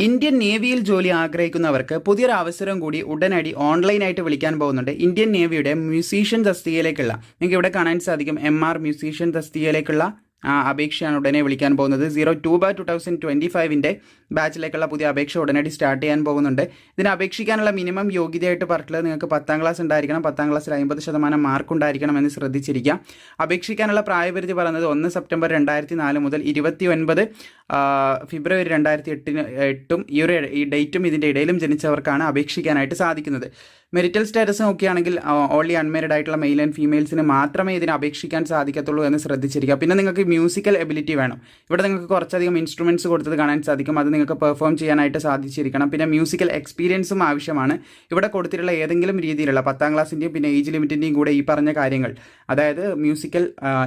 Indian നേവിയിൽ ജോലി ആഗ്രഹിക്കുന്നവർക്ക് പുതിയൊരു അവസരം കൂടി ഉടനടി ഓൺലൈനായിട്ട് വിളിക്കാൻ പോകുന്നുണ്ട്. ഇന്ത്യൻ നേവിയുടെ മ്യൂസീഷ്യൻ തസ്തികയിലേക്കുള്ള നിങ്ങൾക്ക് ഇവിടെ കാണാൻ സാധിക്കും എം ആർ മ്യൂസീഷ്യൻ തസ്തികയിലേക്കുള്ള അപേക്ഷയാണ് ഉടനെ വിളിക്കാൻ പോകുന്നത്. Zero two by two thousand twenty ഫൈവിന്റെ ബാച്ചിലേക്കുള്ള പുതിയ അപേക്ഷ ഉടനടി സ്റ്റാർട്ട് ചെയ്യാൻ പോകുന്നുണ്ട്. ഇതിന് അപേക്ഷിക്കാനുള്ള മിനിമം യോഗ്യതയായിട്ട് പറഞ്ഞിട്ടുള്ളത് നിങ്ങൾക്ക് പത്താം ക്ലാസ് ഉണ്ടായിരിക്കണം. പത്താം ക്ലാസ്സിൽ അമ്പത് ശതമാനം മാർക്ക് ഉണ്ടായിരിക്കണം എന്ന് ശ്രദ്ധിച്ചിരിക്കാം. അപേക്ഷിക്കാനുള്ള പ്രായപരിധി പറയുന്നത് ഒന്ന് സെപ്റ്റംബർ രണ്ടായിരത്തി നാല് മുതൽ ഇരുപത്തി ഒൻപത് ഫെബ്രുവരി രണ്ടായിരത്തി എട്ടിന് എട്ടും ഈ ഒരു ഈ ഡേറ്റും ഇതിന്റെ ഇടയിലും ജനിച്ചവർക്കാണ് അപേക്ഷിക്കാനായിട്ട് സാധിക്കുന്നത്. മെറിറ്റൽ സ്റ്റാറ്റസ് നോക്കുകയാണെങ്കിൽ ഓൺലി അൺമാരിഡ് ആയിട്ടുള്ള മെയിൽ ആൻഡ് ഫീമെയിൽസിന് മാത്രമേ ഇതിന് അപേക്ഷിക്കാൻ സാധിക്കത്തുള്ളൂ എന്ന് ശ്രദ്ധിച്ചിരിക്കുക. പിന്നെ നിങ്ങൾക്ക് മ്യൂസിക്കൽ എബിലിറ്റി വേണം. ഇവിടെ നിങ്ങൾക്ക് കുറച്ചധികം ഇൻസ്ട്രുമെന്റ്സ് കൊടുത്തത് കാണാൻ സാധിക്കും. അത് നിങ്ങൾക്ക് പെർഫോം ചെയ്യാനായിട്ട് സാധിച്ചിരിക്കണം. പിന്നെ മ്യൂസിക്കൽ എക്സ്പീരിയൻസും ആവശ്യമാണ്. ഇവിടെ കൊടുത്തിട്ടുള്ള ഏതെങ്കിലും രീതിയിലുള്ള പത്താം ക്ലാസ്സിന്റെയും പിന്നെ ഏജ് ലിമിറ്റിന്റെയും കൂടെ ഈ പറഞ്ഞ കാര്യങ്ങൾ അതായത് മ്യൂസിക്കൽ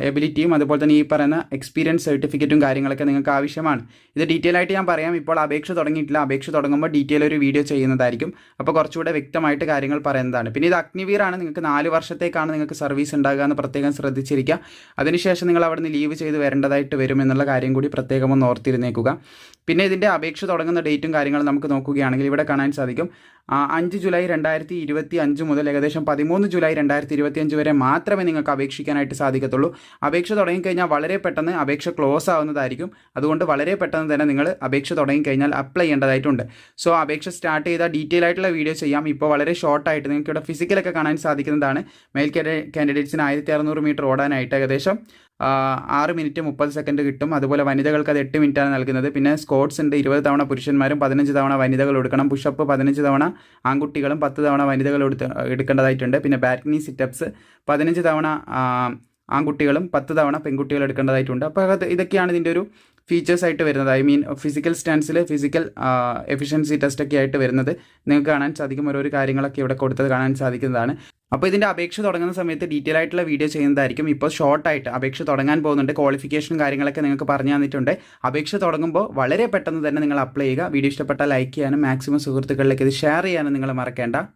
എബിലിറ്റിയും അതുപോലെ തന്നെ ഈ പറയുന്ന എക്സ്പീരിയൻസ് സർട്ടിഫിക്കറ്റും കാര്യങ്ങളൊക്കെ നിങ്ങൾക്ക് ആവശ്യമാണ്. ഇത് ഡീറ്റെയിൽ ആയിട്ട് ഞാൻ പറയാം. ഇപ്പോൾ അപേക്ഷ തുടങ്ങിയിട്ടില്ല. അപേക്ഷ തുടങ്ങുമ്പോൾ ഡീറ്റെയിൽ ഒരു വീഡിയോ ചെയ്യുന്നതായിരിക്കും. അപ്പോൾ കുറച്ചുകൂടെ വ്യക്തമായിട്ട് കാര്യങ്ങൾ പറയുന്നതാണ്. പിന്നെ ഇത് അഗ്നിവീറാണ്. നിങ്ങൾക്ക് നാല് വർഷത്തേക്കാണ് നിങ്ങൾക്ക് സർവീസ് ഉണ്ടാകുക എന്ന് പ്രത്യേകം ശ്രദ്ധിച്ചിരിക്കുക. അതിനുശേഷം നിങ്ങൾ അവിടെ നിന്ന് ലീവ് ചെയ്ത് വരേണ്ടതായിട്ട് വരും എന്നുള്ള കാര്യം കൂടി പ്രത്യേകം ഒന്ന് ഓർത്തിരുന്നേക്കുക. പിന്നെ ഇതിന്റെ അപേക്ഷ തുടങ്ങുന്ന ഡേറ്റും കാര്യങ്ങളും നമുക്ക് നോക്കുകയാണെങ്കിൽ ഇവിടെ കാണാൻ സാധിക്കും. അഞ്ച് ജൂലൈ രണ്ടായിരത്തി ഇരുപത്തി അഞ്ച് മുതൽ ഏകദേശം പതിമൂന്ന് ജൂലൈ രണ്ടായിരത്തി ഇരുപത്തി അഞ്ച് വരെ മാത്രമേ നിങ്ങൾക്ക് അപേക്ഷിക്കാനായിട്ട് സാധിക്കത്തുള്ളൂ. അപേക്ഷ തുടങ്ങിക്കഴിഞ്ഞാൽ വളരെ പെട്ടെന്ന് അപേക്ഷ ക്ലോസ് ആവുന്നതായിരിക്കും. അതുകൊണ്ട് വളരെ പെട്ടെന്ന് തന്നെ നിങ്ങൾ അപേക്ഷ തുടങ്ങിക്കഴിഞ്ഞാൽ അപ്ലൈ ചെയ്യേണ്ടതായിട്ടുണ്ട്. സോ അപേക്ഷ സ്റ്റാർട്ട് ചെയ്താൽ ഡീറ്റെയിൽ ആയിട്ടുള്ള വീഡിയോ ചെയ്യാം. ഇപ്പോൾ വളരെ ഷോർട്ടായിട്ട് നിങ്ങൾക്ക് ഇവിടെ ഫിസിക്കലൊക്കെ കാണാൻ സാധിക്കുന്നതാണ്. മെയിൽ കാൻഡിഡേറ്റ്സിന് ആയിരത്തി അറുന്നൂറ് മീറ്റർ ഓടാനായിട്ട് ഏകദേശം ആറ് മിനിറ്റ് മുപ്പത് സെക്കൻഡ് കിട്ടും. അതുപോലെ വനിതകൾക്ക് അത് എട്ട് മിനിറ്റാണ് നൽകുന്നത്. പിന്നെ സ്കോട്ട്സ് ഉണ്ട്. ഇരുപത് തവണ പുരുഷന്മാരും പതിനഞ്ച് തവണ വനിതകൾ എടുക്കണം. പുഷപ്പ് പതിനഞ്ച് തവണ ആൺകുട്ടികളും പത്ത് തവണ വനിതകൾ എടുത്ത് എടുക്കേണ്ടതായിട്ടുണ്ട്. പിന്നെ ബാറ്റ്നി സിറ്റപ്സ് പതിനഞ്ച് തവണ ആൺകുട്ടികളും പത്ത് തവണ പെൺകുട്ടികൾ എടുക്കേണ്ടതായിട്ടുണ്ട്. അപ്പോൾ ഇതൊക്കെയാണ് ഇതിന്റെ ഒരു ഫീച്ചേഴ്സ് ആയിട്ട് വരുന്നത്. ഐ മീൻ ഫിസിക്കൽ സ്റ്റാൻസിൽ ഫിസിക്കൽ എഫിഷ്യൻസി ടെസ്റ്റ് ഒക്കെ ആയിട്ട് വരുന്നത്. നിങ്ങൾക്ക് കാണാൻ സാധിക്കും. ഓരോരോ കാര്യങ്ങളൊക്കെ ഇവിടെ കൊടുത്തത് കാണാൻ സാധിക്കുന്നതാണ്. അപ്പോൾ ഇതിന്റെ അപേക്ഷ തുടങ്ങുന്ന സമയത്ത് ഡീറ്റെയിൽ ആയിട്ടുള്ള വീഡിയോ ചെയ്യുന്നതായിരിക്കും. ഇപ്പോൾ ഷോർട്ടായിട്ട് അപേക്ഷ തുടങ്ങാൻ പോകുന്നുണ്ട്. ക്വാളിഫിക്കേഷനും കാര്യങ്ങളൊക്കെ നിങ്ങൾക്ക് പറഞ്ഞു തന്നിട്ടുണ്ട്. അപേക്ഷ തുടങ്ങുമ്പോൾ വളരെ പെട്ടെന്ന് തന്നെ നിങ്ങൾ അപ്ലൈ ചെയ്യുക. വീഡിയോ ഇഷ്ടപ്പെട്ടാൽ ലൈക്ക് ചെയ്യാനും മാക്സിമം സുഹൃത്തുക്കളിലേക്ക് ഇത് ഷെയർ ചെയ്യാനും നിങ്ങൾ മറക്കേണ്ട.